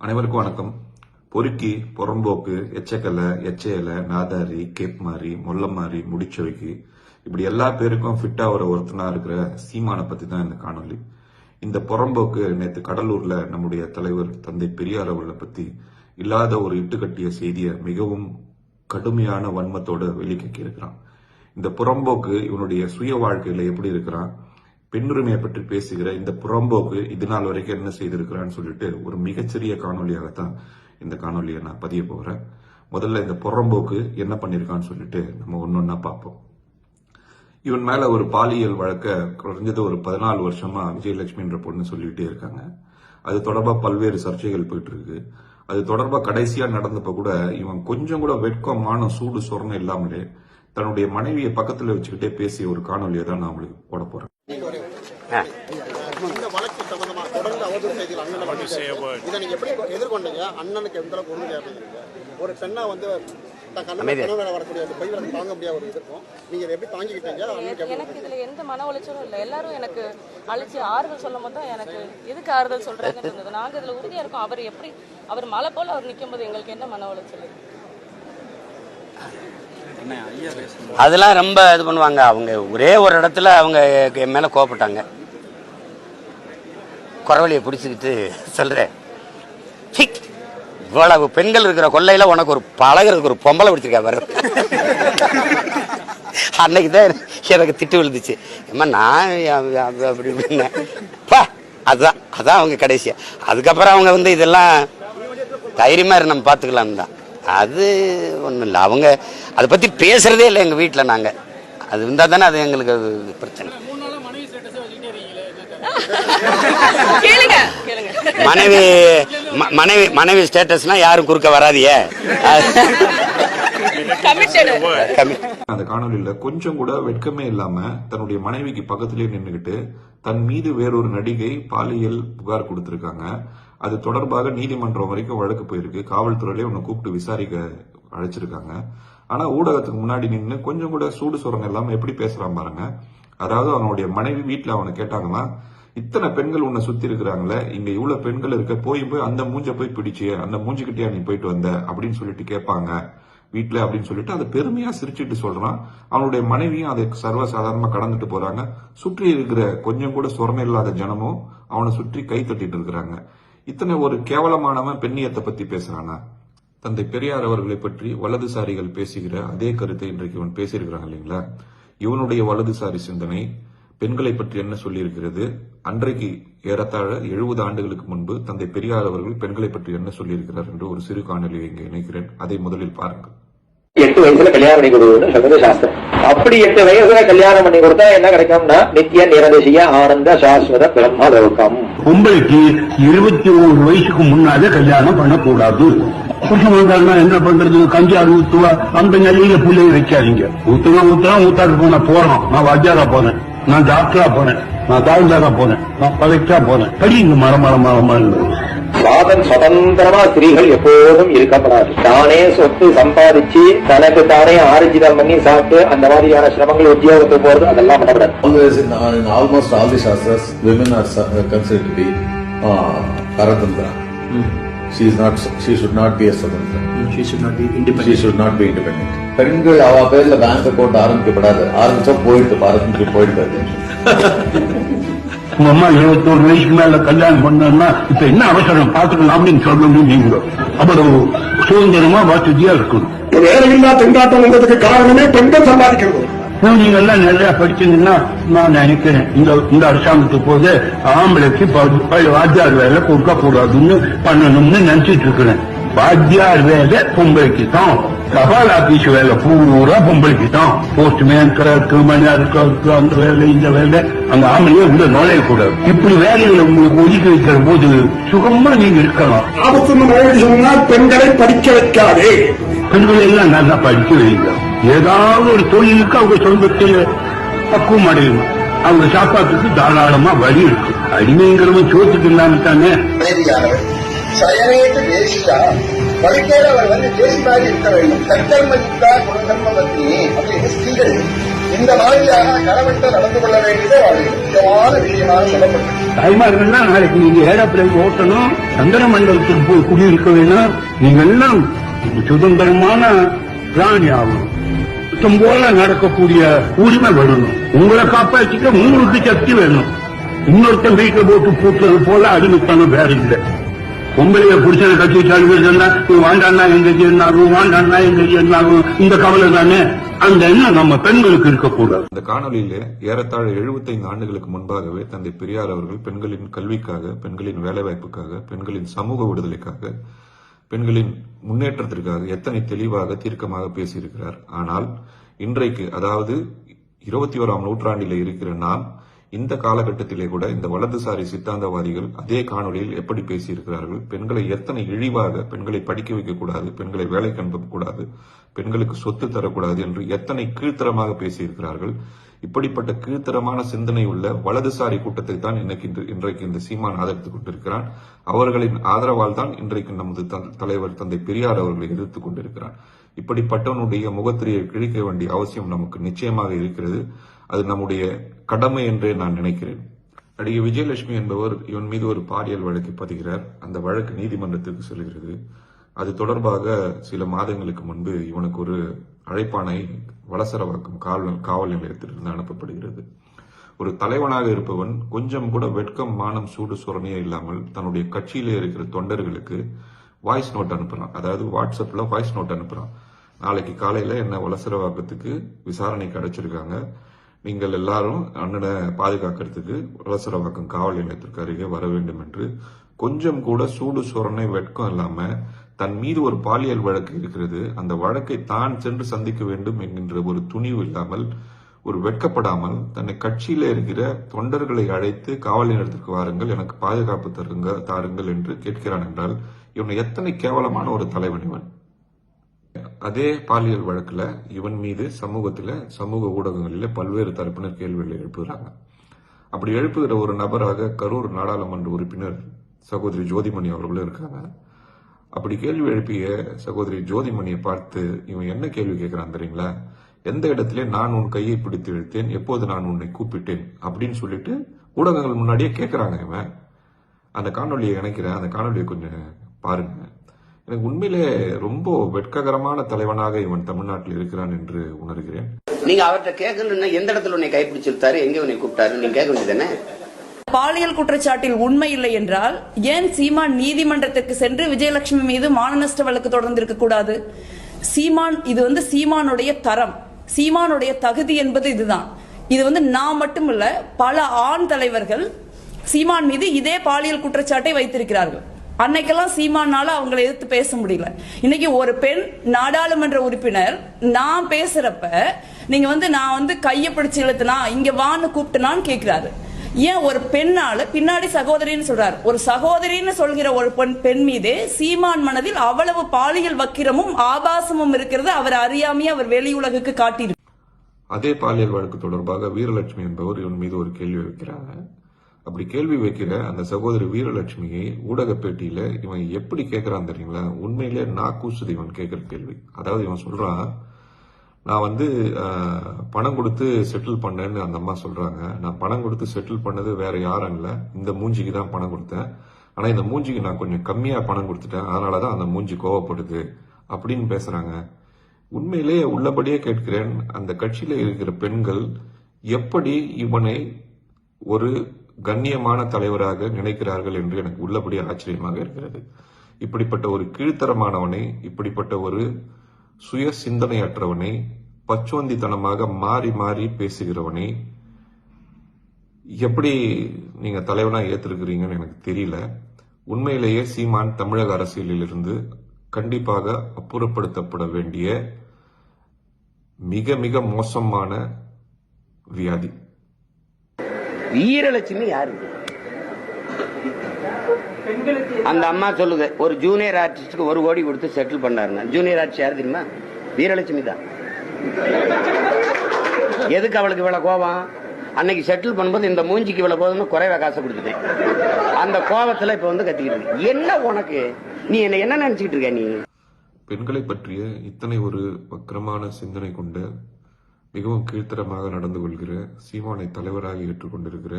அனைவருக்கும் வணக்கம். பொறுக்கி புறம்போக்கு எச்சக்கலை எச்சையலை நாதாரி கேப்மாரி மொல்லமாரி முடிச்சவைக்கு இப்படி எல்லா பேருக்கும் ஃபிட்டா ஒரு ஒருத்தனா இருக்கிற சீமானை பத்தி தான் இந்த காணொளி. இந்த புறம்போக்கு நேற்று கடலூர்ல நம்முடைய தலைவர் தந்தை பெரியார் அவர்களை பத்தி இல்லாத ஒரு இட்டுக்கட்டிய செய்தியை மிகவும் கடுமையான வன்மத்தோட வெளிக்கக்கி இருக்கிறான் இந்த புறம்போக்கு இவனுடைய சுய வாழ்க்கையில எப்படி இருக்கிறான்? பெண்ணுரிமையை பற்றி பேசுகிற இந்த புறம்போக்கு இது நாள் வரைக்கும் என்ன செய்திருக்கிறான்னு சொல்லிட்டு ஒரு மிகச்சிறிய காணொலியாகத்தான் இந்த காணொலியை நான் பதிய போகிறேன் முதல்ல இந்த புறம்போக்கு என்ன பண்ணியிருக்கான்னு சொல்லிட்டு நம்ம ஒன்னொன்னா பார்ப்போம். இவன் மேல ஒரு பாலியல் வழக்க குறைஞ்சது ஒரு பதினாலு வருஷமா விஜயலட்சுமின்ற பொண்ணு சொல்லிட்டே இருக்காங்க. அது தொடர்பா பல்வேறு சர்ச்சைகள் போயிட்டு இருக்கு அது தொடர்பா கடைசியா நடந்தப்ப கூட இவன் கொஞ்சம் கூட வெட்கமான சூடு சொரணம் இல்லாமலே தன்னுடைய மனைவியை பக்கத்துல வச்சுக்கிட்டே பேசிய ஒரு காணொலியை தான் நான் உங்களுக்கு போட போறேன். இந்த வழக்கு சம்பந்தமா தொடர்ந்து அவதூறு செய்திகள் அண்ணனை இதை நீங்க எப்படி எதிர்கொண்டீங்க? அண்ணனுக்கு எந்த அளவுக்கு உறுதி அப்படிங்கிறீங்க ஒரு பெண்ணா வந்து எனக்கு இதுல எந்த மன உளைச்சலும் இல்லை. எல்லாரும் எனக்கு அழைச்சி ஆறுதல் சொல்லும் போது தான் எனக்கு எதுக்கு ஆறுதல் சொல்றாங்கன்னு இருந்தது நாங்க இதுல உறுதியா இருக்கோம். அவர் எப்படி அவர் மலை போல அவர் நிற்கும் போது எங்களுக்கு என்ன மன உளைச்சல்? அதெல்லாம் ரொம்ப இது பண்ணுவாங்க. அவங்க ஒரே ஒரு இடத்துல அவங்க என் மேலே கோவப்பட்டாங்க. குறவழியை பிடிச்சிக்கிட்டு சொல்கிறேன் இவ்வளவு பெண்கள் இருக்கிற கொள்ளையில் உனக்கு ஒரு பழகிறதுக்கு ஒரு பொம்பளை பிடிச்சிருக்கா பாரு. அன்னைக்கு தான் எனக்கு திட்டு விழுந்துச்சு. அம்மா நான் அப்படி இப்படின்னேன் பா அதுதான் அதான் அவங்க கடைசியாக அதுக்கப்புறம் அவங்க வந்து இதெல்லாம் தைரியமாக நம்ம பார்த்துக்கலாம் தான். அது ஒன்றும் இல்லை. அவங்க அதை பற்றி பேசுகிறதே இல்லை எங்கள் வீட்டில் நாங்கள் அது இருந்தால் தானே அது எங்களுக்கு அது பிரச்சனை. மனைவி ம- மனைவி மனைவி ஸ்டேட்டஸ்னா யாரும் குறுக்க வராதியே. அந்த காணொலியில கொஞ்சம் கூட வெட்கமே இல்லாம தன்னுடைய மனைவிக்கு பக்கத்திலேயே நின்னுகிட்டு தன் மீது வேறொரு நடிகை பாலியல் புகார் கொடுத்திருக்காங்க. அது தொடர்பாக நீதிமன்றம் வரைக்கும் வழக்கு போயிருக்கு. காவல்துறையிலே உன்னை கூப்பிட்டு விசாரிக்க அழைச்சிருக்காங்க. ஆனா ஊடகத்துக்கு முன்னாடி நின்னு கொஞ்சம் கூட சூடு சொரணம் இல்லாம எப்படி பேசுறான் பாருங்க. அதாவது அவனுடைய மனைவி வீட்டுல அவனை கேட்டாங்கன்னா இத்தனை பெண்கள் உன்னை சுத்தி இருக்கிறாங்களே இங்க இவ்வளவு பெண்கள் இருக்க போய் போய் அந்த மூஞ்ச போய் பிடிச்சு அந்த மூஞ்சிக்கிட்டே நீ போயிட்டு வந்த அப்படின்னு சொல்லிட்டு கேட்பாங்க வீட்டுல அப்படின்னு சொல்லிட்டு அதை பெருமையா சிரிச்சிட்டு சொல்றான். அவனுடைய மனைவியும் அதை சர்வசாதாரணமா கடந்துட்டு போறாங்க. சுற்றி இருக்கிற கொஞ்சம் கூட சொரணம் இல்லாத ஜனமும் அவனை சுற்றி கை தட்டிட்டு இருக்கிறாங்க. இத்தனை ஒரு கேவலமானவன் பெண்ணியத்தை பத்தி பேசுறானா? தந்தை பெரியார் அவர்களை பற்றி வலதுசாரிகள் பேசுகிற அதே கருத்தை இன்றைக்கு இவன் பேசியிருக்கிறாங்க இல்லைங்களா? இவனுடைய வலதுசாரி சிந்தனை பெண்களை பற்றி என்ன சொல்லியிருக்கிறது? அன்றைக்கு ஏறத்தாழ எழுபது ஆண்டுகளுக்கு முன்பு தந்தை பெரியார் அவர்கள் பெண்களை பற்றி என்ன சொல்லியிருக்கிறார் என்று ஒரு சிறு காணொலியை இங்கே இணைக்கிறேன். அதை முதலில் பாருங்கள். எட்டு வயசுல கல்யாணம் பண்ணி சொல்றது சாஸ்திரம். அப்படி எட்டு வயசுல கல்யாணம் பண்ணி கொடுத்தா என்ன கிடைக்கும்னா நித்திய நிரதிசிய ஆனந்த சாஸ்வத பிரம்ம லோகம். பொம்பளைக்கு இருபத்தி ஒரு வயசுக்கு முன்னாலே கல்யாணம் பண்ணக்கூடாது. புருஷன் வந்தாருன்னா என்ன பண்றது? கஞ்சாறு ஊத்துவா அந்த நிலையில புள்ளைய வைக்காதீங்க. ஊத்துவா ஊத்துறா ஊத்தாது போன போறோம். நான் வாத்தியாரா போனேன். நான் டாக்டரா போனேன். நான் தாழ்ந்தாரா போனேன். நான் கலெக்டரா போனேன். படிங்க மரம் மரம் மரம் சாதன் சுதந்திரமா ஸ்திரீகள் எப்போதும் இருக்கப்படாது. தானே சொத்து சம்பாதிச்சு தனக்கு தானே ஆர்ஜிதம் பண்ணி சாப்பிட்டு அந்த மாதிரியான சிரமங்கள் உத்தியோகத்துக்கு போறது அதெல்லாம் பண்ணக்கூடாது. Always in, uh, in almost all the shastras, women are She is not. She should not be a swatantra. She should not be independent. She should not be independent. பெண்கள் அவ பேர்ல பேங்க் அக்கௌண்ட் ஆரம்பிக்கப்படாது ஆரம்பிச்சா போயிட்டு பாரதத்துக்கு போயிட்டு உங்க அம்மா இருபத்தோரு வயசுக்கு மேல கல்யாணம் பண்ணா இப்ப என்ன அவசரம் பாத்துக்கலாம் அப்படின்னு சொல்லணும் நீங்க அவ்வளவு சுதந்திரமா வசதியா இருக்கணும் வேலையில்லா திண்டாட்டம் வந்ததுக்கு காரணமே பெண்கள் சம்பாதிக்கிறது நீங்க எல்லாம் நிறைய படிச்சீங்கன்னா நான் நினைக்கிறேன். இந்த இந்த அரசாங்கத்துக்கு போது ஆம்பளைக்கு வாத்தியார் வேலை கொடுக்க கூடாதுன்னு பண்ணணும்னு நினைச்சிட்டு இருக்கிறேன். வாத்தியார் வேலை பொம்பளைக்கு தான் தபால் ஆபீஸ் வேலை பூரா பொம்பளைக்கு தான் போஸ்ட்மேன் கிளர்க்கு மணியார் கிளர்க்கு அந்த வேலை இந்த வேலை. அங்க ஆம்பளையே உள்ள நுழையக்கூடாது இப்படி வேலைகளை உங்களுக்கு ஒதுக்கி வைக்கிற போது சுகமா நீங்க இருக்கலாம். ஆபத்து சொன்னால் பெண்களை படிக்க வைக்காதே. பெண்கள் எல்லாம் நல்லா படிக்க வைங்க. ஏதாவது ஒரு தொழிலுக்கு அவங்க சொந்தத்தில் பக்குவம் அடையணும். அவங்க சாப்பாட்டுக்கு தாராளமா வழி இருக்கு. அடிமைங்கிறவன் சோத்துக்கு இல்லாம தானே? சயனேட்டு தேசியா படிக்கையில அவர் வந்து தேசி மாதிரி இருக்க வேண்டும். சத்தர்மத்தா குணதர்ம பத்னி அப்படின்னு ஸ்திரீகள். இந்த மாதிரியாக கரவிட்டு நடந்து கொள்ள வேண்டியது ஒரு முக்கியமான விஷயமாக சொல்லப்பட்டது. தாய்மார்கள்லாம் நாளைக்கு நீங்க ஏரோப்ளேன் ஓட்டணும் சந்திர மண்டலத்தில் போய் குடியிருக்க வேணும். நீங்க எல்லாம் சுதந்திரமான பிராணி ஆகணும். இஷ்டம் போல நடக்கக்கூடிய உரிமை வேணும். உங்களை காப்பாற்றிக்க உங்களுக்கு சக்தி வேணும். இன்னொருத்தன் வீட்டுல போட்டு பூட்டுறது போல அடிமைத்தனம் வேற இல்லை. பொம்பளைய புருஷனை கட்சி சாலுகள் சொன்னா இவன் வாண்டான்னா எங்க என்னாகும் வாண்டாண்ணா எங்க என்னாகும் இந்த கவலை தானே. அந்த எண்ணம் நம்ம பெண்களுக்கு இருக்கக்கூடாது. இந்த காணொலியில ஏறத்தாழ 75 ஆண்டுகளுக்கு முன்பாகவே தந்தை பெரியார் அவர்கள் பெண்களின் கல்விக்காக பெண்களின் வேலைவாய்ப்புக்காக பெண்களின் சமூக விடுதலைக்காக பெண்களின் முன்னேற்றத்திற்காக எத்தனை தெளிவாக தீர்க்கமாக பேசியிருக்கிறார். ஆனால் இன்றைக்கு அதாவது இருபத்தி ஓராம் நூற்றாண்டில் இருக்கிற நாம் இந்த காலகட்டத்திலே கூட இந்த வலதுசாரி சித்தாந்தவாதிகள் அதே காணொலியில் எப்படி பேசியிருக்கிறார்கள்? பெண்களை எத்தனை இழிவாக பெண்களை படிக்க வைக்கக்கூடாது பெண்களை வேலைக்கு அனுப்பக்கூடாது பெண்களுக்கு சொத்து தரக்கூடாது என்று எத்தனை கீழ்த்தரமாக பேசியிருக்கிறார்கள்? இப்படிப்பட்ட கீழ்த்தரமான சிந்தனை உள்ள வலதுசாரி கூட்டத்தை தான் இன்னைக்கு இன்று- இன்றைக்கு இந்த சீமான் ஆதரித்துக் கொண்டிருக்கிறான். அவர்களின் ஆதரவால் தான் இன்றைக்கு நமது தலைவர் தந்தை பெரியார் அவர்களை எதிர்த்துக் கொண்டிருக்கிறான். இப்படிப்பட்டவனுடைய முகத்திரையை கிழிக்க வேண்டிய அவசியம் நமக்கு நிச்சயமாக இருக்கிறது. அது நம்முடைய கடமை என்றே நான் நினைக்கிறேன். நடிகை விஜயலட்சுமி என்பவர் இவன் மீது ஒரு பாலியல் வழக்கு பதிகிறார். அந்த வழக்கு நீதிமன்றத்திற்கு செல்கிறது. அது தொடர்பாக சில மாதங்களுக்கு முன்பு இவனுக்கு ஒரு அழைப்பானை வலசரவாக்கம் காவல் காவல் நிலையத்திலிருந்து அனுப்பப்படுகிறது. ஒரு தலைவனாக இருப்பவன் கொஞ்சம் கூட வெட்கம் மானம் சூடு சுரணையே இல்லாமல் தன்னுடைய கட்சியிலே இருக்கிற தொண்டர்களுக்கு வாய்ஸ் நோட் அனுப்புறான். அதாவது வாட்ஸ்அப்ல வாய்ஸ் நோட் அனுப்புறான். நாளைக்கு காலையில என்ன வலசரவாக்கத்துக்கு விசாரணைக்கு அடைச்சிருக்காங்க. நீங்கள் எல்லாரும் அண்ணனை பாதுகாக்கிறதுக்கு வளசரவாக்கம் காவல் நிலையத்திற்கு அருகே வர வேண்டும் என்று கொஞ்சம் கூட சூடு சுரணை வெட்கம் இல்லாம தன் மீது ஒரு பாலியல் வழக்கு இருக்கிறது. அந்த வழக்கை தான் சென்று சந்திக்க வேண்டும் என்கின்ற ஒரு துணிவு இல்லாமல் ஒரு வெட்கப்படாமல் தன்னை கட்சியில இருக்கிற தொண்டர்களை அழைத்து காவல் நிலையத்திற்கு வாருங்கள் எனக்கு பாதுகாப்பு தருங்க தாருங்கள் என்று கேட்கிறான் என்றால் இவனை எத்தனை கேவலமான ஒரு தலைவன் இவன். அதே பாலியல் வழக்கில் இவன் மீது சமூகத்தில் சமூக ஊடகங்களில் பல்வேறு தரப்பினர் கேள்விகளை எழுப்புகிறாங்க. அப்படி எழுப்புகிற ஒரு நபராக கரூர் நாடாளுமன்ற உறுப்பினர் சகோதரி ஜோதிமணி அவர்களும் இருக்காங்க. அப்படி கேள்வி எழுப்பிய சகோதரி ஜோதிமணியை பார்த்து இவன் என்ன கேள்வி கேட்கிறான் தெரியுங்களா? எந்த இடத்திலே நான் உன் கையை பிடித்து இழுத்தேன் எப்போது நான் உன்னை கூப்பிட்டேன்? அப்படின்னு சொல்லிட்டு ஊடகங்கள் முன்னாடியே கேட்குறாங்க இவன். அந்த காணொலியை இணைக்கிறேன். அந்த காணொலியை கொஞ்சம் பாருங்க. எனக்கு உண்மையிலே ரொம்ப வெட்ககரமான தலைவனாக இவன் தமிழ்நாட்டில் இருக்கிறான் என்று உணர்கிறேன். நீங்க அவர்கிட்ட கேட்கணும்னா எந்த இடத்துல உன்னை கைப்பிடிச்சிருத்தாரு எங்க உன்னை கூப்பிட்டாரு? நீங்க கேட்க வேண்டியதானே பாலியல் குற்றச்சாட்டில் உண்மை இல்லை என்றால் ஏன் சீமான் நீதிமன்றத்திற்கு சென்று விஜயலட்சுமி மீது மானநஷ்ட வழக்கு தொடர்ந்து இருக்கக்கூடாது சீமான் இது வந்து சீமானுடைய தரம். சீமானுடைய தகுதி என்பது இதுதான். இது வந்து நான் மட்டும் இல்ல பல ஆண் தலைவர்கள் சீமான் மீது இதே பாலியல் குற்றச்சாட்டை வைத்திருக்கிறார்கள். அன்னைக்கெல்லாம் சீமானால அவங்களை எதிர்த்து பேச முடியல. இன்னைக்கு ஒரு பெண் நாடாளுமன்ற உறுப்பினர் நான் பேசுறப்ப நீங்க வந்து நான் வந்து கையை பிடிச்சு இழுத்துனா இங்க வான்னு கூப்பிட்டுனான்னு கேக்குறாரு. ஏன் ஒரு பெண்ணால பின்னாடி சகோதரின்னு சொல்றாரு. ஒரு சகோதரின்னு சொல்கிற ஒரு பெண் பெண் மீதே சீமான் மனதில் அவ்வளவு பாலியல் வக்கிரமும் ஆபாசமும் இருக்கிறது அவர் அறியாமையே அவர் வெளி உலகுக்கு அதே பாலியல் வழக்கு தொடர்பாக வீரலட்சுமி என்பவர் இவன் மீது ஒரு கேள்வி வைக்கிறாங்க. அப்படி கேள்வி வைக்கிற அந்த சகோதரி வீரலட்சுமியை ஊடக பேட்டியில இவன் எப்படி கேட்கறான் தெரியுங்களா? உண்மையிலே நாக்கூசுது இவன் கேட்கிற கேள்வி. அதாவது இவன் சொல்றான் நான் வந்து பணம் கொடுத்து செட்டில் பண்ணேன்னு அந்த அம்மா சொல்றாங்க. நான் பணம் கொடுத்து செட்டில் பண்ணது வேற யாரும் இல்லை. இந்த மூஞ்சிக்கு தான் பணம் கொடுத்தேன். ஆனா இந்த மூஞ்சிக்கு நான் கொஞ்சம் கம்மியா பணம் கொடுத்துட்டேன். அதனாலதான் அந்த மூஞ்சி கோவப்படுது. அப்படின்னு பேசுறாங்க. உண்மையிலேயே உள்ளபடியே கேட்கிறேன் அந்த கட்சியில இருக்கிற பெண்கள் எப்படி இவனை ஒரு கண்ணியமான தலைவராக நினைக்கிறார்கள் என்று எனக்கு உள்ளபடியே ஆச்சரியமாக இருக்கிறது. இப்படிப்பட்ட ஒரு கீழ்த்தரமானவனை இப்படிப்பட்ட ஒரு சுய சிந்தனையற்றவனை பச்சோந்தித்தனமாக மாறி மாறி பேசுகிறவனை எப்படி நீங்க தலைவனா ஏத்திருக்கிறீங்கன்னு எனக்கு தெரியல. உண்மையிலேயே சீமான் தமிழக அரசியலிலிருந்து கண்டிப்பாக அப்புறப்படுத்தப்பட வேண்டிய மிக மிக மோசமான வியாதி. வீரலட்சுமி யாரு? அந்த அம்மா சொல்லுது ஒரு ஜூனியர் ஆர்டிஸ்டுக்கு ஒரு கோடி கொடுத்து செட்டில் பண்ணாருங்க ஜூனியர் ஆர்டிஸ்ட் யார் தெரியுமா? வீரலட்சுமி தான். எதுக்கு அவளுக்கு இவ்வளவு கோபம்? அன்னைக்கு செட்டில் பண்ணும்போது இந்த மூஞ்சிக்கு இவ்வளவு போதும்னு குறைவா காசை கொடுத்துட்டேன் அந்த கோபத்துல இப்ப வந்து கத்திக்கிட்டு என்ன உனக்கு? நீ என்ன என்ன நினைச்சுக்கிட்டு இருக்க நீ? பெண்களை பற்றிய இத்தனை ஒரு வக்கரமான சிந்தனை கொண்ட மிகவும் கீழ்த்தரமாக நடந்து கொள்கிற சீமானை தலைவராக ஏற்றுக்கொண்டிருக்கிற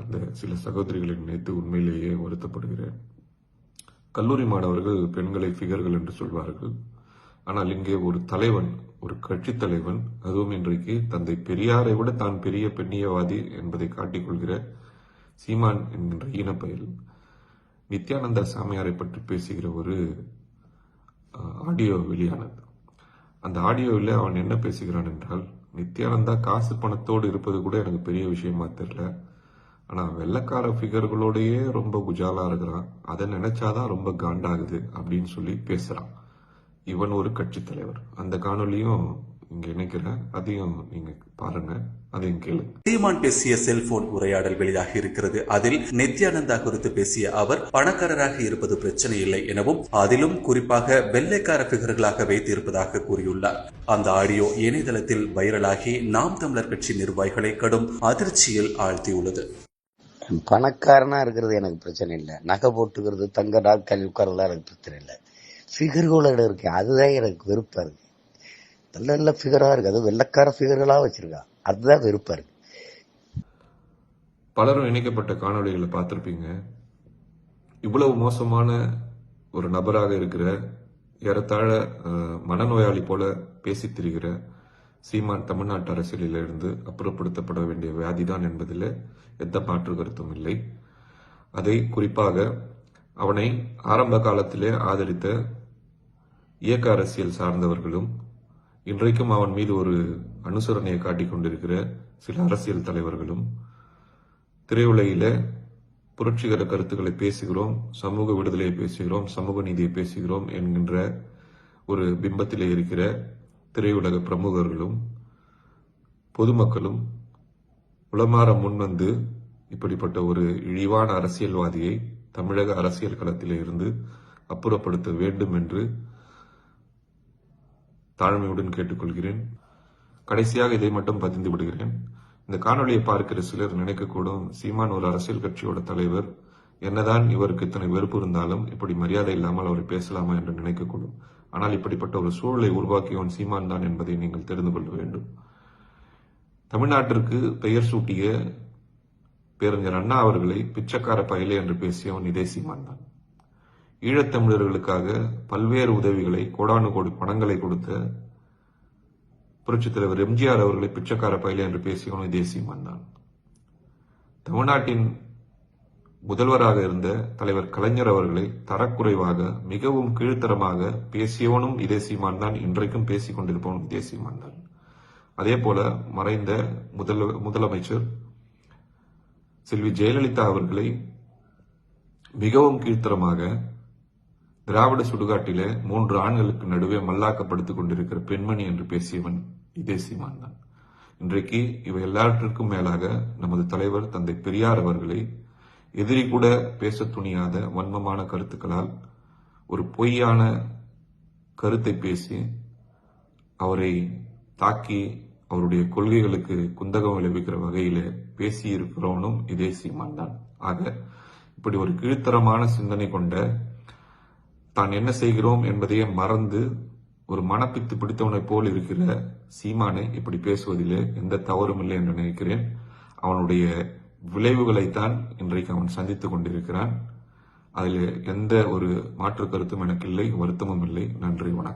அந்த சில சகோதரிகளை நினைத்து உண்மையிலேயே வருத்தப்படுகிறேன். கல்லூரி மாணவர்கள் பெண்களை ஃபிகர்கள் என்று சொல்வார்கள். ஆனால் இங்கே ஒரு தலைவன் ஒரு கட்சித் தலைவன் அதுவும் இன்றைக்கு தந்தை பெரியாரை விட தான் பெரிய பெண்ணியவாதி என்பதை காட்டிக்கொள்கிற சீமான் என்கின்ற ஈனப்பயல். நித்யானந்தா சாமியாரை பற்றி பேசுகிற ஒரு ஆடியோ வெளியானது. அந்த ஆடியோவில் அவன் என்ன பேசுகிறான் என்றால் நித்யானந்தா காசு பணத்தோடு இருப்பது கூட எனக்கு பெரிய விஷயமா தெரியல ஆனால் வெள்ளக்கார ஃபிகர்களோடையே ரொம்ப குஜாலா இருக்கிறான். அதை நினைச்சாதான் ரொம்ப காண்டாகுது அப்படின்னு சொல்லி பேசுறான். இவன் ஒரு கட்சி தலைவர். அந்த காணொலியும் இங்க இணைக்கிறேன் அதையும் நீங்க பாருங்க அதையும் கேளுங்க. சீமான் பேசிய செல்போன் உரையாடல் வெளியாகி இருக்கிறது. அதில் நித்யானந்தா குறித்து பேசிய அவர் பணக்காரராக இருப்பது பிரச்சனை இல்லை எனவும் அதிலும் குறிப்பாக வெள்ளைக்கார பிகர்களாக வைத்திருப்பதாக கூறியுள்ளார். அந்த ஆடியோ இணையதளத்தில் வைரலாகி நாம் தமிழர் கட்சி நிர்வாகிகளை கடும் அதிர்ச்சியில் ஆழ்த்தியுள்ளது. பணக்காரனா இருக்கிறது எனக்கு பிரச்சனை இல்லை. நகை போட்டுக்கிறது தங்க நாட்கள் உட்கார்றதுலாம் எனக்கு பிரச்சனை இல்லை. ஃபிகர்களோட இருக்கேன். அதுதான் எனக்கு வெறுப்பா இருக்கு. நல்ல நல்ல ஃபிகராக இருக்குது அது வெள்ளக்கார ஃபிகர்களாக வச்சிருக்கா. அதுதான் வெறுப்பாக இருக்கு. பலரும் இணைக்கப்பட்ட காணொளிகளை பார்த்துருப்பீங்க. இவ்வளவு மோசமான ஒரு நபராக இருக்கிற ஏறத்தாழ மனநோயாளி போல பேசி திரிகிற சீமான் தமிழ்நாட்டு அரசியலில் இருந்து அப்புறப்படுத்தப்பட வேண்டிய வியாதிதான் என்பதில் எந்த மாற்று கருத்தும் இல்லை. அதை குறிப்பாக அவனை ஆரம்ப காலத்திலே ஆதரித்த இயக்க அரசியல் சார்ந்தவர்களும் இன்றைக்கும் அவன் மீது ஒரு அனுசரணையை காட்டிக் கொண்டிருக்கிற சில அரசியல் தலைவர்களும். திரையுலகில புரட்சிகர கருத்துக்களை பேசுகிறோம் சமூக விடுதலையை பேசுகிறோம் சமூக நீதியை பேசுகிறோம் என்கின்ற ஒரு பிம்பத்திலே இருக்கிற திரையுலக பிரமுகர்களும் பொதுமக்களும். உளமாற முன்வந்து இப்படிப்பட்ட ஒரு இழிவான அரசியல்வாதியை தமிழக அரசியல் களத்திலே இருந்து அப்புறப்படுத்த வேண்டும் என்று தாழ்மையுடன் கேட்டுக்கொள்கிறேன். கடைசியாக இதை மட்டும் பதிந்து விடுகிறேன். இந்த காணொளியை பார்க்கிற சிலர் நினைக்கக்கூடும் சீமான் ஒரு அரசியல் கட்சியோட தலைவர். என்னதான் இவருக்கு இத்தனை வெறுப்பு இருந்தாலும் இப்படி மரியாதை இல்லாமல் அவர் பேசலாமா என்று நினைக்கக்கூடும். ஆனால் இப்படிப்பட்ட ஒரு சூழலை உருவாக்கியவன் சீமான் தான் என்பதை நீங்கள் தெரிந்து கொள்ள வேண்டும். தமிழ்நாட்டிற்கு பெயர் சூட்டிய பேரறிஞர் அண்ணா அவர்களை பிச்சைக்கார பயலே என்று பேசியவன் இதே சீமான் தான். ஈழத்தமிழர்களுக்காக பல்வேறு உதவிகளை கோடானு கோடி பணங்களை கொடுத்த புரட்சித் தலைவர் எம்ஜிஆர் அவர்களை பிச்சைக்கார பயில என்று பேசியவனும் இதே சீமான் தான் தமிழ்நாட்டின் முதல்வராக இருந்த தலைவர் கலைஞர் அவர்களை தரக்குறைவாக மிகவும் கீழ்த்தரமாக பேசியவனும் இதே சீமான் தான் இன்றைக்கும் பேசிக் கொண்டிருப்பவனும் இதே சீமான் தான் அதே போல மறைந்த முதல் முதலமைச்சர் செல்வி ஜெயலலிதா அவர்களை மிகவும் கீழ்த்தரமாக திராவிட சுடுகாட்டிலே மூன்று ஆண்களுக்கு நடுவே மல்லாக்கப்படுத்திக் கொண்டிருக்கிற பெண்மணி என்று பேசியவன் இதே சீமான் தான். இன்றைக்கு இவை எல்லாவற்றிற்கும் மேலாக நமது தலைவர் தந்தை பெரியார் அவர்களை எதிரி கூட பேச துணியாத வன்மமான கருத்துக்களால் ஒரு பொய்யான கருத்தை பேசி அவரை தாக்கி அவருடைய கொள்கைகளுக்கு குந்தகம் விளைவிக்கிற வகையில பேசியிருக்கிறவனும் இதே சீமான் தான். ஆக இப்படி ஒரு கீழ்த்தரமான சிந்தனை கொண்ட தான் என்ன செய்கிறோம் என்பதையே மறந்து ஒரு மனப்பித்து பிடித்தவனை போல் இருக்கிற சீமானை இப்படி பேசுவதிலே எந்த தவறும் இல்லை என்று நினைக்கிறேன். அவனுடைய விளைவுகளைத்தான் இன்றைக்கு அவன் சந்தித்துக் கொண்டிருக்கிறான். அதில் எந்த ஒரு மாற்று கருத்தும் எனக்கு இல்லை வருத்தமும் இல்லை. நன்றி வணக்கம்.